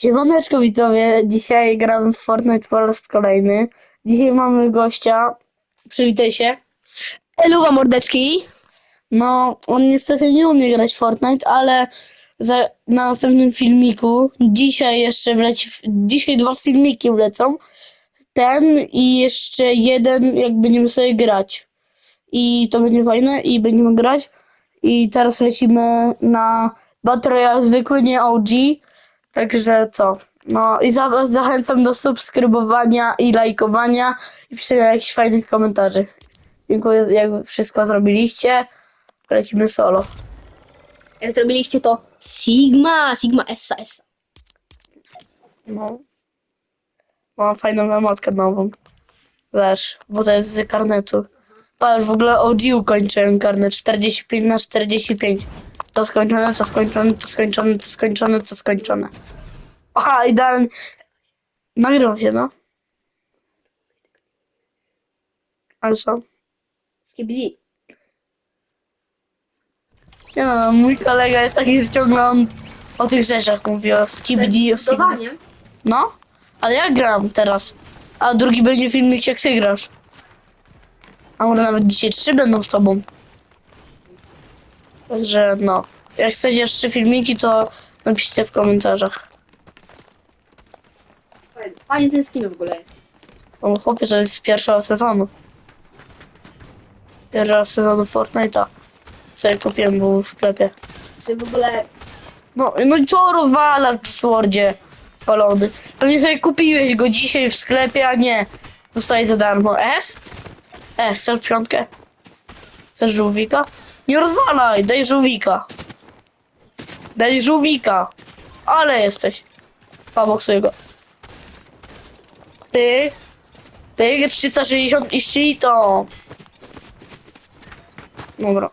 Siemaneczko widzowie, dzisiaj gram w Fortnite po raz kolejny. Dzisiaj mamy gościa, przywitaj się. Eluwa mordeczki. No, on niestety nie umie grać w Fortnite, ale za, na następnym filmiku, dzisiaj jeszcze wleci, dzisiaj dwa filmiki wlecą. Ten i jeszcze jeden, jak będziemy sobie grać. I to będzie fajne i będziemy grać. I teraz lecimy na Battle Royale zwykły, nie OG. Także co? No i za, zachęcam do subskrybowania i lajkowania i pisania jakichś fajnych komentarzy. Dziękuję, jak wszystko zrobiliście. Lecimy solo. Jak zrobiliście to Sigma, Sigma Essa, Essa. No. Mam fajną emotkę nową. Wiesz, bo to jest z karnetu. Patrz, w ogóle OG ukończyłem karnet 45 na 45. To skończone, to skończone, to skończone, to skończone, to skończone. Aha, idealnie. Nagrywam się, no. Ale co? Skibidi. Nie no, mój kolega jest taki, że ciągle on o tych rzeczach mówi, o skibidi, o skibidi. No, ale ja gram teraz. A drugi będzie filmik, jak ty grasz. A może nawet dzisiaj trzy będą z tobą. Także no. Jak chcecie trzy filmiki, to napiszcie w komentarzach. Fajnie ten skin w ogóle jest. O, chłopie, to jest z pierwszego sezonu. Pierwszego sezonu Fortnite'a. Co kupiłem, był w sklepie. Czy w ogóle... No, no i co rozwalasz w Swordzie? Palony. Pewnie sobie kupiłeś go dzisiaj w sklepie, a nie. Dostaje za darmo. S? E, chcesz piątkę? Chcesz żółwika? Nie rozwalaj, daj żółwika. Daj żółwika. Ale jesteś. Paboksuję go. Ty. Ty, 360 i shito. Dobra.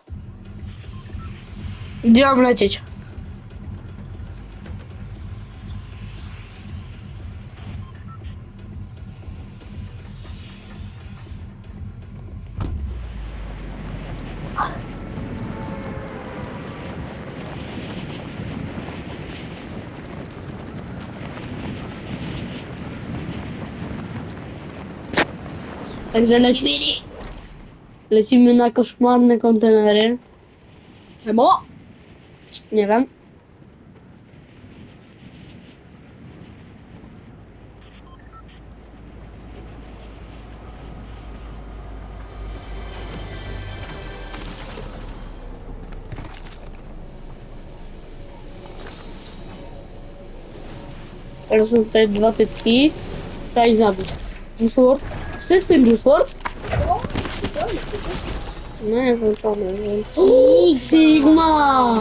Gdzie mam lecieć? Także lecimy, lecimy na koszmarne kontenery. Czemu? Nie wiem. Teraz są tutaj dwa typki. Ich zabić. Juice Co jest ten Juice WRLD? No jest włączony. Sigma!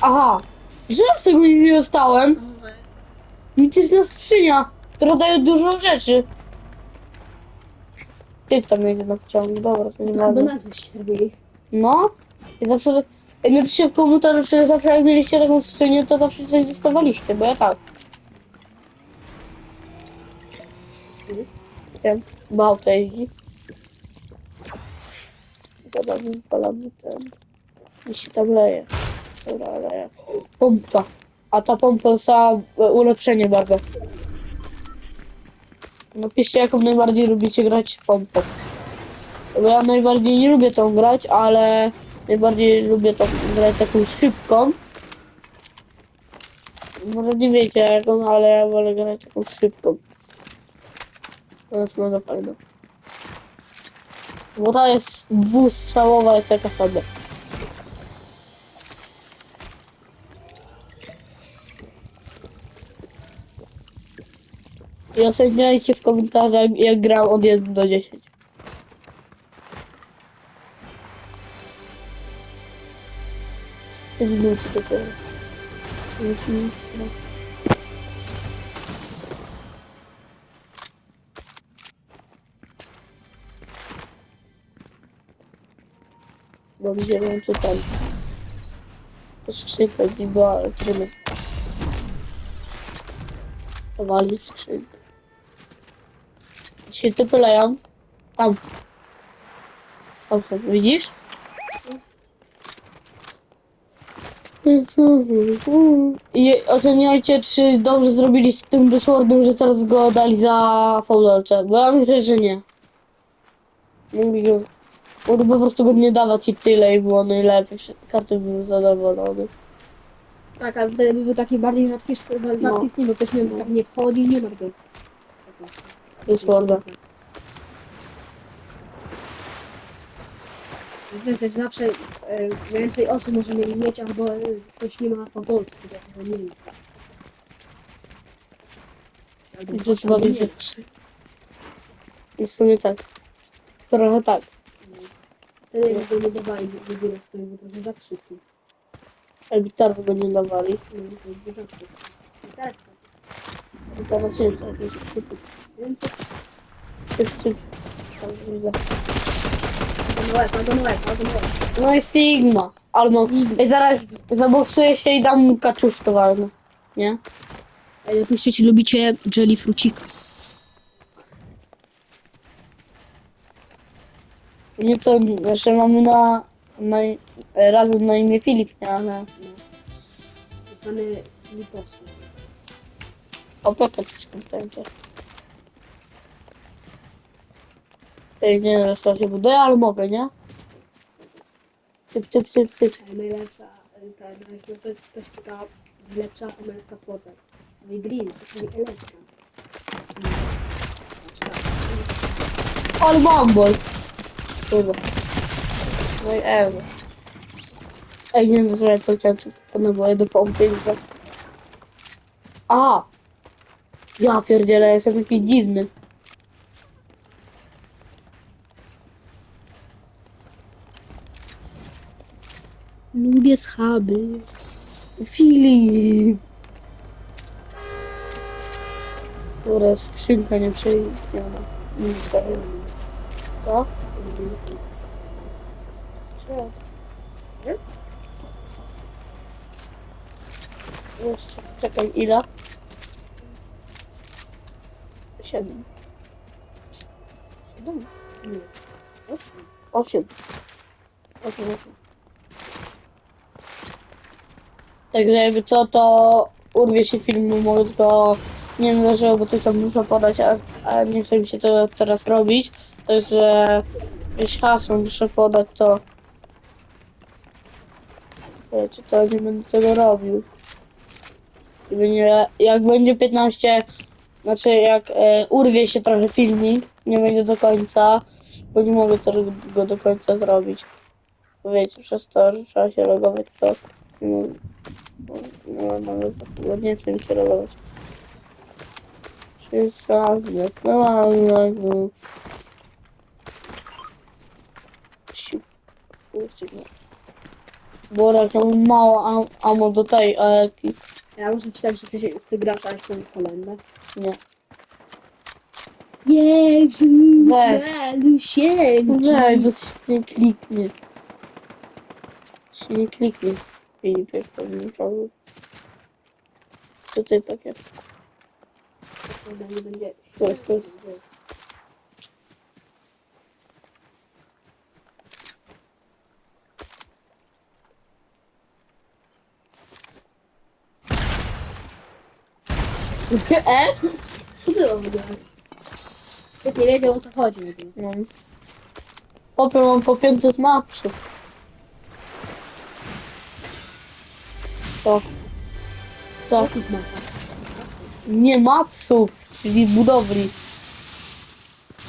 Aha. Że ja z tego nic nie dostałem? Mityczna skrzynia, która daje dużo rzeczy. Jak tam jedzie na pociągu? Dobra, to nie Bo ważne. nazwy się zrobili. No. I zawsze... Ej, Napiszcie w komentarzu, czy zawsze jak mieliście taką skrzynię, to zawsze coś dostawaliście, bo ja tak. Wiem, bo auto jeździ. Dobra, wypalamy ten. I się tam leje. Dobra, leje. Pompka. A ta pompa za ulepszenie bardzo. Napiszcie, jaką najbardziej lubicie grać pompą. Bo ja najbardziej nie lubię tą grać, ale najbardziej lubię tą grać taką szybką. Może nie wiecie jaką, ale ja wolę grać taką szybką. To jest mega fajna. Bo ta jest dwustrzałowa, jest taka sobie. I oceniajcie w komentarzach, jak gram od 1 do 10. Minuty dopiero. Już minut, Bo nie wiem, czy tam skrzynka nie była, trudno. Powali skrzynkę. Się typy leją. Tam. Tam są, widzisz? I oceniajcie, czy dobrze zrobili z tym Discordem, że teraz go dali za fałdolce. Bo ja myślę, że nie. Mówi go. On po prostu by nie dawać ci tyle i było najlepiej. Każdy był zadowolony. Tak, ale wtedy by był taki bardziej rzadki, rzadki No. bo też nie, tak nie wchodzi, nie ma tego. Discorda. Wiesz, że zawsze e, więcej osób może mieli mieć, albo e, ktoś nie ma fotolki, tego nie ktoś to trzeba wiedzieć. I w sumie tak. Trochę tak. Wtedy jakby nie dawali wybierać to jakby trochę za wszystko. Jakby teraz go nie dawali. No, to jest dużo wszystko. I teraz tak. I teraz więcej. No i Sigma. Albo Ej, zaraz zaboksuję się i dam mu kaczuszkę walnę. Nie? Ale napiszcie, czy lubicie jelly frucika. Nieco, że mamy na, na razem na imię Filip, nie? Ale Zwany liposy. opiekę kaczuszkę będzie. Ej, nie wiem, co się buduje, ale mogę, nie? Typ, typ, typ, typ. Najlepsza, e, ta, najlepsza, to jest też taka lepsza ameryka fotel. No i green, to jest elektra. Ale mam bol. Kurde. No i euro. Ej, nie wiem, że powiedziałem, co podobało do pompy. A! Ja pierdzielę, jestem jakiś dziwny. Lubię schaby. Filip! Dobra, skrzynka nie przejdziona. Nic dalej. Co? Co? Nie? Jeszcze, czekaj, ile? Siedem. Siedem? Nie. Osiem. Osiem. Osiem, osiem. Także jakby co, to urwie się filmu, może tylko nie dlaczego, bo coś tam muszę podać, a, nie chce mi się to teraz robić. To jest, że jakieś hasło muszę podać, to wiecie, to nie będę tego robił. I jak będzie 15, znaczy jak e, urwie się trochę filmik, nie będzie do końca, bo nie mogę tego do końca zrobić. Wiecie, przez to, że trzeba się logować, to nie mogę. No, nie chcę się logować. Wszystko, no, no, no, no. Siu. Kurczę, Borak, ja mam mało am amo do tej, a jaki? Ja muszę czytać, że ty, się- ty grasz iPhone kalendarz. Nie. Jezu, Weź. Malusieńki. Weź, bo się nie kliknie. Się nie kliknie. Filip, jak to powiem. Co ty takie? Nie będzie. To jest, to jest. E? Co było w ogóle? Ty nie wiedział o co chodzi w ogóle. No. Popier mam po 500 mapsów. Co? Co? Jakich? Nie maców, czyli budowli.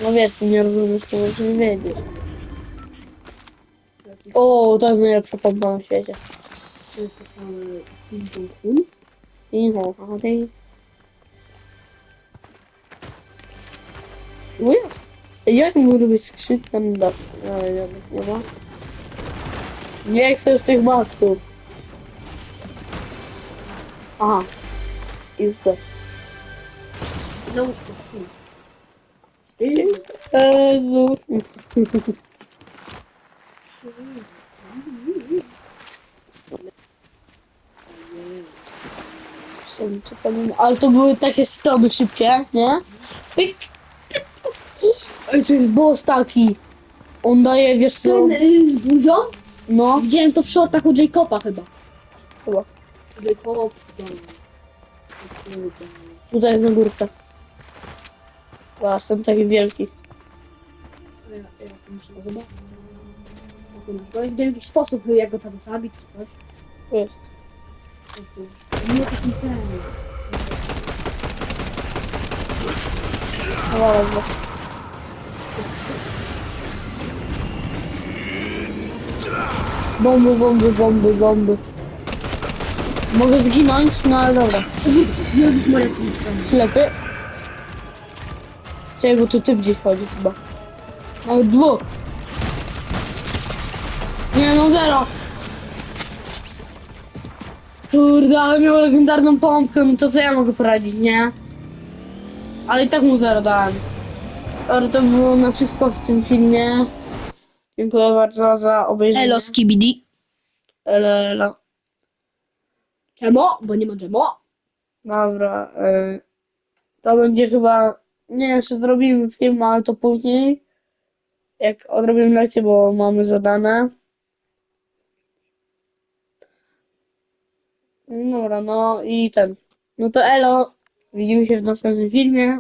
No wiesz, nie rozumiesz, to możesz nie wiedzieć. Jakich- O, to jest najlepsza pompa na świecie. To jest taka ping-pong I no, a ty... No jest. Jak mógł być skrzynka na dach? Ale nie, nie ma. Nie chcę już tych maców. Aha. Jest to. Znowu z tym. Jezus. Czym to powiem? Ale to były takie Ej, to jest boss taki. On daje, wiesz co? Ten y, z buzią? No, Widziałem to w shortach u Jacoba chyba. chyba. Kurde. Tutaj jest na górce. Wow, są taki wielki. To To w jakiś sposób, jak go tam zabić czy coś. Tu jest. Nie, to są ten. No, ale Bomby, bomby, bomby, bomby. Mogę zginąć, no ale dobra. Jezus Maria, co jest tam? Ślepy. Czekaj, bo tu typ gdzieś chodzi chyba. Nawet dwóch. Nie, no zero. Kurde, ale miał legendarną pompkę, no to co ja mogę poradzić, nie? Ale i tak mu zero dałem. Dobra, to było na wszystko w tym filmie. Dziękuję bardzo za obejrzenie. Elo, skibidi. Elo, elo. Czemu? Bo nie ma czemu. Dobra, y, to będzie chyba, nie wiem, czy zrobimy film, ale to później, jak odrobimy lekcję, bo mamy zadane. Dobra, no i ten, no to elo, widzimy się w następnym filmie.